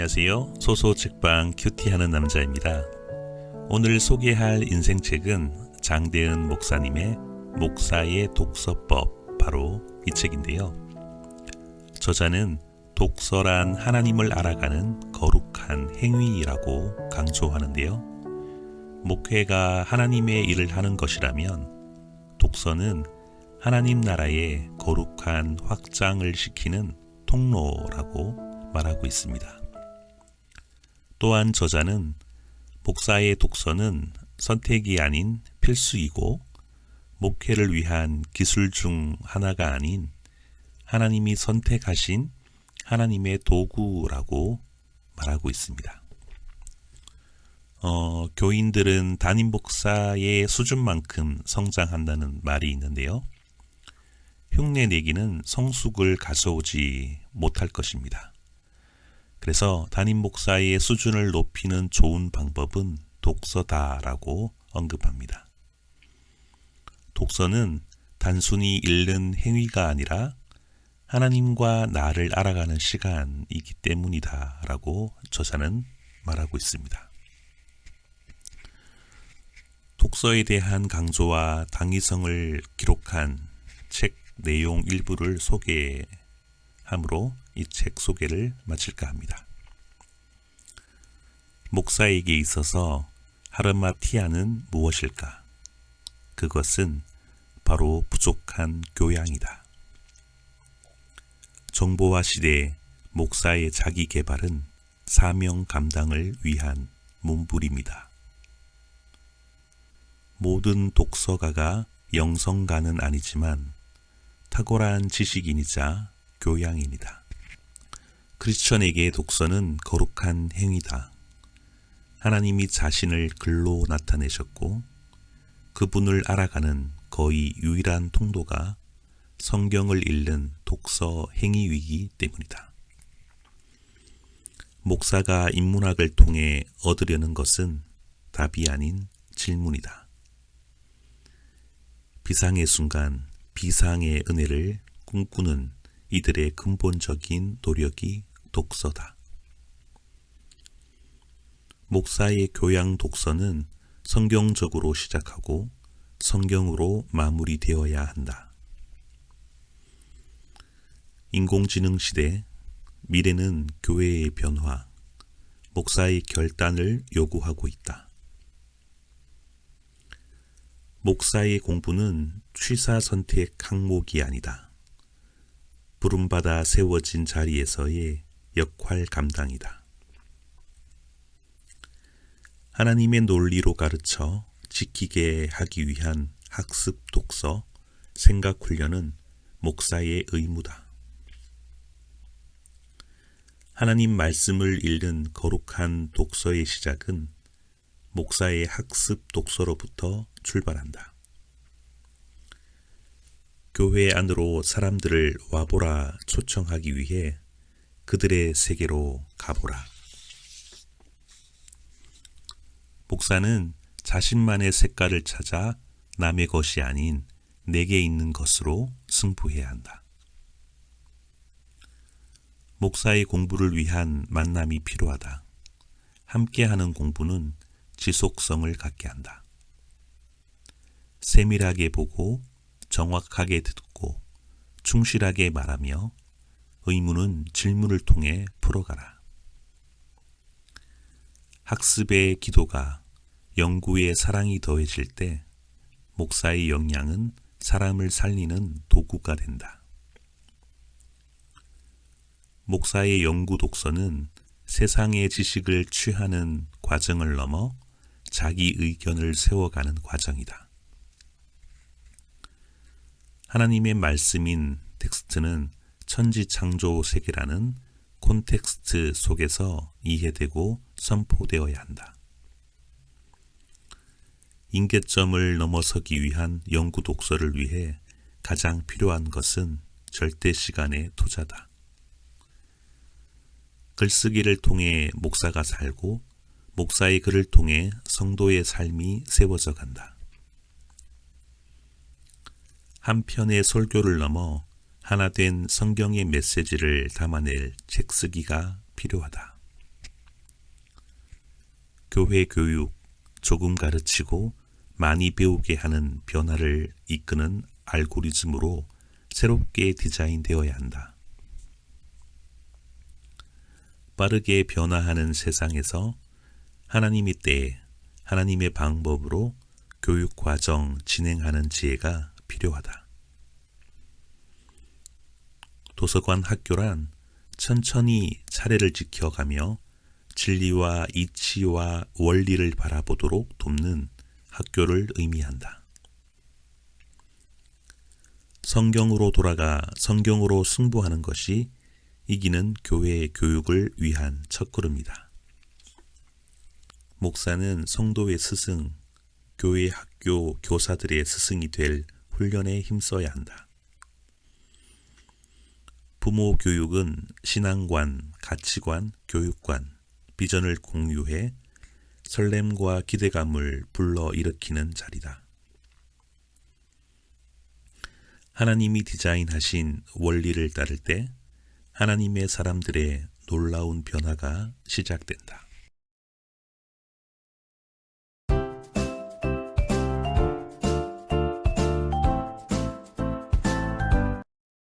안녕하세요. 소소책방 큐티하는 남자입니다. 오늘 소개할 인생책은 장대은 목사님의 목사의 독서법 바로 이 책인데요. 저자는 독서란 하나님을 알아가는 거룩한 행위라고 강조하는데요. 목회가 하나님의 일을 하는 것이라면 독서는 하나님 나라의 거룩한 확장을 시키는 통로라고 말하고 있습니다. 또한 저자는 목사의 독서는 선택이 아닌 필수이고 목회를 위한 기술 중 하나가 아닌 하나님이 선택하신 하나님의 도구라고 말하고 있습니다. 어, 교인들은 담임 목사의 수준만큼 성장한다는 말이 있는데요. 흉내 내기는 성숙을 가져오지 못할 것입니다. 그래서 담임 목사의 수준을 높이는 좋은 방법은 독서다라고 언급합니다. 독서는 단순히 읽는 행위가 아니라 하나님과 나를 알아가는 시간이기 때문이다 라고 저자는 말하고 있습니다. 독서에 대한 강조와 당위성을 기록한 책 내용 일부를 소개함으로 이 책 소개를 마칠까 합니다. 목사에게 있어서 하르마티아는 무엇일까? 그것은 바로 부족한 교양이다. 정보화 시대에 목사의 자기 개발은 사명 감당을 위한 문불입니다. 모든 독서가가 영성가는 아니지만 탁월한 지식인이자 교양인이다. 크리스천에게 독서는 거룩한 행위다. 하나님이 자신을 글로 나타내셨고 그분을 알아가는 거의 유일한 통도가 성경을 읽는 독서 행위이기 때문이다. 목사가 인문학을 통해 얻으려는 것은 답이 아닌 질문이다. 비상의 순간 비상의 은혜를 꿈꾸는 이들의 근본적인 노력이 독서다. 목사의 교양 독서는 성경적으로 시작하고 성경으로 마무리되어야 한다. 인공지능 시대, 미래는 교회의 변화, 목사의 결단을 요구하고 있다. 목사의 공부는 취사 선택 항목이 아니다. 부름받아 세워진 자리에서의 역할 감당이다. 하나님의 논리로 가르쳐 지키게 하기 위한 학습 독서, 생각 훈련은 목사의 의무다. 하나님 말씀을 읽는 거룩한 독서의 시작은 목사의 학습 독서로부터 출발한다. 교회 안으로 사람들을 와보라 초청하기 위해 그들의 세계로 가보라. 목사는 자신만의 색깔을 찾아 남의 것이 아닌 내게 있는 것으로 승부해야 한다. 목사의 공부를 위한 만남이 필요하다. 함께하는 공부는 지속성을 갖게 한다. 세밀하게 보고 정확하게 듣고 충실하게 말하며 의무는 질문을 통해 풀어가라. 학습의 기도가 연구의 사랑이 더해질 때 목사의 역량은 사람을 살리는 도구가 된다. 목사의 연구 독서는 세상의 지식을 취하는 과정을 넘어 자기 의견을 세워가는 과정이다. 하나님의 말씀인 텍스트는 천지 창조 세계라는 콘텍스트 속에서 이해되고 선포되어야 한다. 인계점을 넘어서기 위한 연구 독서를 위해 가장 필요한 것은 절대 시간의 투자다. 글쓰기를 통해 목사가 살고 목사의 글을 통해 성도의 삶이 세워져 간다. 한 편의 설교를 넘어 하나 된 성경의 메시지를 담아낼 책 쓰기가 필요하다. 교회 교육, 조금 가르치고 많이 배우게 하는 변화를 이끄는 알고리즘으로 새롭게 디자인되어야 한다. 빠르게 변화하는 세상에서 하나님의 때에 하나님의 방법으로 교육 과정 진행하는 지혜가 필요하다. 도서관 학교란 천천히 차례를 지켜가며 진리와 이치와 원리를 바라보도록 돕는 학교를 의미한다. 성경으로 돌아가 성경으로 승부하는 것이 이기는 교회 교육을 위한 첫걸음이다. 목사는 성도의 스승, 교회 학교 교사들의 스승이 될 훈련에 힘써야 한다. 부모 교육은 신앙관, 가치관, 교육관, 비전을 공유해 설렘과 기대감을 불러일으키는 자리다. 하나님이 디자인하신 원리를 따를 때 하나님의 사람들의 놀라운 변화가 시작된다.